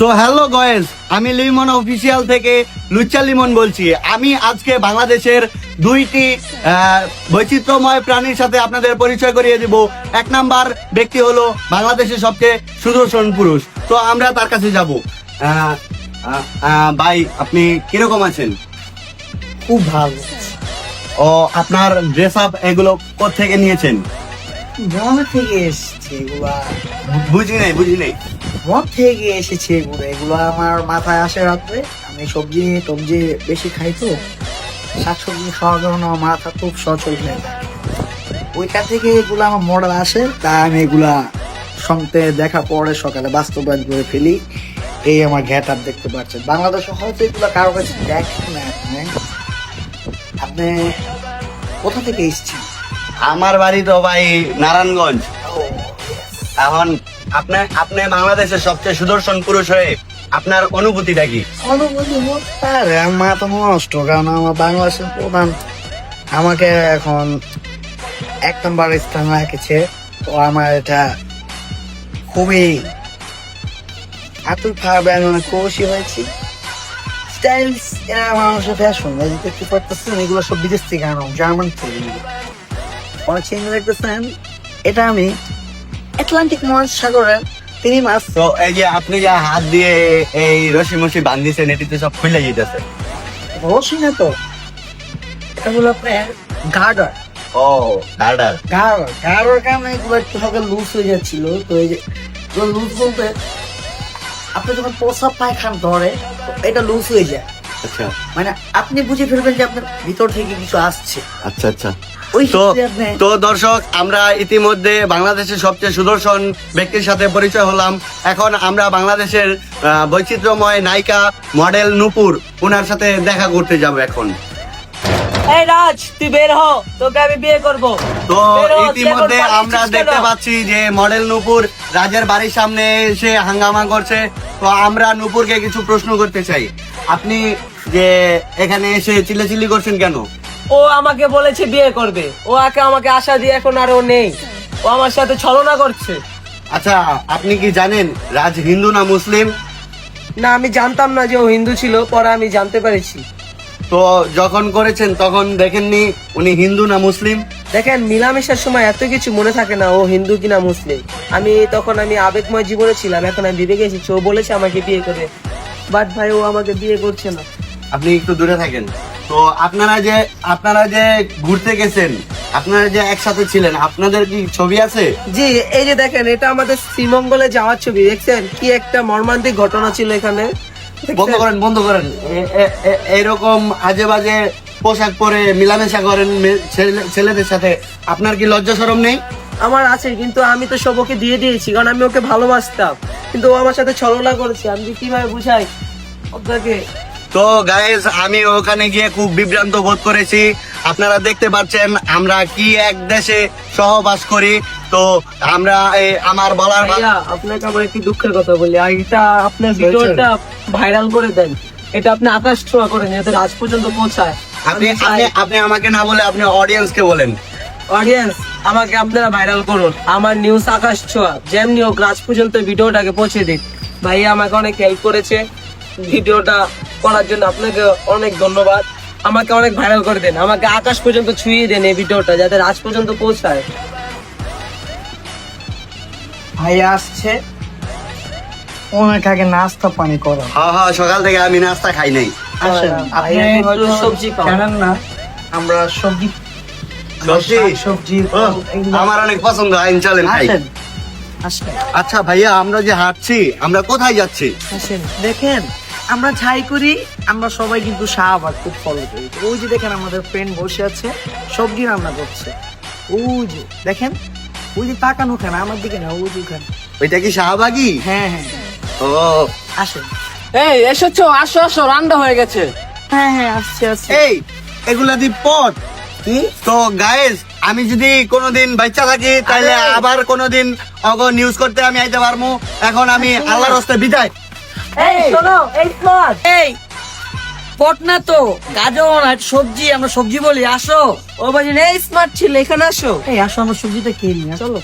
So hello guys আমি Limon official থেকে লুচ্চা লিমন বলছি। আমি আজকে বাংলাদেশের দুইটি বৈচিত্র্যময় প্রাণীর সাথে আপনাদের পরিচয় করিয়ে দিব। এক নাম্বার ব্যক্তি হলো বাংলাদেশের সবচেয়ে সুদর্শন পুরুষ। তো আমরা তার কাছে যাব। ভাই আপনি কীরকম আছেন? খুব ভালো। ও আপনার ড্রেস আপ এগুলো থেকে নিয়েছেন? মন থেকে এসেছে বুঝি নাই বুঝি নাই। মন থেকে এসেছে এগুলো এগুলো আমার মাথায় আসে রাত্রে। আমি সবজি টবজি বেশি খাই তো। শাকসবজি খাওয়ার কারণে আমার মাথা খুব সচল হয়ে যায়। ওইখান থেকে এগুলো আমার মডেল আসে। তাই আমি এগুলা সঙ্গে দেখা পরে সকালে বাস্তবায়ন করে ফেলি। এই আমার ঘ্যাট আপ দেখতে পাচ্ছেন। বাংলাদেশে হয়তো এগুলো কারও কাছে দেখেন না আপনি আপনি কোথা থেকে এসেছেন? আমার বাড়ি তো ভাই নারায়ণগঞ্জ। এখন আপনার আপনি বাংলাদেশের সবচেয়ে সুদর্শন পুরুষ হয়ে আপনার অনুভূতিটা কি? অনুভূতি আরে আমার মাথা নষ্ট কারণ আমার বাংলাদেশের প্রধান আমাকে এখন এক নম্বর স্থান রেখেছে। তো আমার এটা খুবই আতুর ভাবে আমি অনেক খুশি হয়েছি। স্টাইলস এরা মানুষের ফ্যাশন এই যে দেখতে পারতেছেন, এগুলো সব বিদেশ থেকে আনো জার্মান থেকে। অনেক চিন্তা দেখতেছেন। এটা আমি আটলান্টিক মহাসাগরে তিনি তো এই যে আপনি যে হাত দিয়ে এই রশি মশি বান্ধিছেন এটিতে সব খুলে যেতেছে। রসি না তো। এটা হলো আপনার গার্ডার। ও দাদার গার্ডার গার্ডার কারণে এগুলো একটু হালকা লুজ হয়ে যাচ্ছিল। তো এই যে লুজ বলতে আপনি যখন প্রসাব পায়খান ধরে এটা লুজ হয়ে যায়। আচ্ছা। মানে আপনি বুঝে ফেলবেন যে আপনার ভিতর থেকে কিছু আসছে। আচ্ছা আচ্ছা। তো তো দর্শক আমরা ইতিমধ্যে বাংলাদেশের সবচেয়ে সুদর্শন ব্যক্তির সাথে পরিচয় হলাম। এখন আমরা বাংলাদেশের আহ, বৈচিত্র্যময় নায়িকা মডেল নুপুর ওনার সাথে দেখা করতে যাব এখন। এই রাজ তুই বের হ তোকে আমি বিয়ে করব। তো ইতিমধ্যে আমরা দেখতে পাচ্ছি যে মডেল নূপুর রাজের বাড়ির সামনে এসে হাঙ্গামা করছে। তো আমরা নূপুরকে কিছু প্রশ্ন করতে চাই। আপনি যে এখানে এসে চিল্লাচিল্লি করছেন কেন? ও আমাকে বলেছে বিয়ে করবে। ও আগে আমাকে আশা দিয়ে এখন আর ও নেই। ও আমার সাথে ছলনা করছে। আচ্ছা আপনি কি জানেন রাজ হিন্দু না মুসলিম? না আমি জানতাম না যে ও হিন্দু ছিল পরে আমি জানতে পেরেছি। তো যখন করেছেন তখন দেখেননি উনি হিন্দু না মুসলিম? দেখেন মিলামেশার সময় এত কিছু মনে থাকে না ও হিন্দু কিনা মুসলিম? আমি তখন আমি আবেগময় জীবনে ছিলাম এখন আমি বিবেকে এসেছি ও বলেছে আমাকে বিয়ে করে বাট ভাই ও আমাকে বিয়ে করছে না। আপনি একটু দূরে থাকেন। তো আপনারা যে আপনারা যে ঘুরতে গেছেন আপনারা যে একসাথে ছিলেন আপনাদের কি ছবি আছে? জি এই যে দেখেন এটা আমাদের শ্রীমঙ্গলে যাওয়ার ছবি দেখছেন? কি একটা মর্মান্তিক ঘটনা ছিল এখানে। বন্ধ করেন বন্ধ করেন। এরকম আজে বাজে পোশাক পরে মিলামেশা করেন ছেলে- ছেলেদের সাথে। আপনার কি লজ্জা সরম নেই? আমার আছে কিন্তু আমি তো সব ওকে দিয়ে দিয়েছি কারণ আমি ওকে ভালোবাসতাম। কিন্তু ও আমার সাথে ছলনা করেছে আমি কীভাবে বুঝাই আপনাকে? তো গাইজ আমি ওখানে গিয়ে খুব বিভ্রান্ত বোধ করেছি। আপনারা দেখতে পাচ্ছেন আমরা কি এক দেশে সহবাস করি। তো আমরা এই আমার বলার আপনাকে আমার একটি দুঃখের কথা বলি। এটা আপনার ভিডিওটা ভাইরাল করে দেন। এটা আপনি আকাশ ছোঁয়া করেন যাতে রাজ পর্যন্ত পৌঁছায়। আপনি আপনি আপনি আমাকে না বলে আপনি অডিয়েন্সকে বলেন। অডিয়েন্স আমাকে আপনারা ভাইরাল করুন। আমার নিউজ আকাশ ছোঁয়া যেমনি হোক রাজ পর্যন্ত ভিডিওটাকে পৌঁছে দিন ভাইয়া আমাকে অনেক হেল্প করেছে। ভিডিওটা করার জন্য আপনাকে অনেক ধন্যবাদ। আমাকে অনেক ভাইরাল করে দেন। আমাকে আকাশ পর্যন্ত ছুঁয়ে দেন এই ভিডিওটা যাতে রাজ পর্যন্ত পৌঁছায়। ভাই আসছে। ওনাকে আগে নাস্তা পানি করো হ্যাঁ হ্যাঁ সকাল থেকে আমি নাস্তা খাই নাই। আসেন আপনি হয়তো সবজি খাও। জানেন না আমরা সবজি সবজি? সবজি আমার অনেক পছন্দ আইন চলেন আসেন আচ্ছা ভাইয়া আমরা যে হাঁটছি আমরা কোথায় যাচ্ছি? আসেন দেখেন আমরা ছাই করি আমরা সবাই কিন্তু শাহবাগ খুব ফলো করি। ওই যে দেখেন আমাদের ফ্রেন্ড বসে আছে সবজি রান্না করছে। ওই যে দেখেন ওই যে তাকানো কেন? আমার দিকে না ওই ওখানে। ওইটা কি শাহবাগি? হ্যাঁ হ্যাঁ। ও। আসেন। এই এসেছ আসো আসো রান্না হয়ে গেছে। হ্যাঁ হ্যাঁ আসছে আসছে। এই এগুলা দি পথ কি? তো গাইস আমি যদি কোনোদিন বাচ্চা থাকি তাহলে আবার কোনোদিন অগ নিউজ করতে আমি আইতে পারব এখন আমি আল্লাহর হস্তে বিদায়। এই শোনো এই এই পট না তো। গাজন আর সবজি, আমরা সবজি বলি। আসো। ও বাজি এই স্মার্ট ছিল, এখানে আসো। এই আসো, আমার সবজিটা নিই চলো।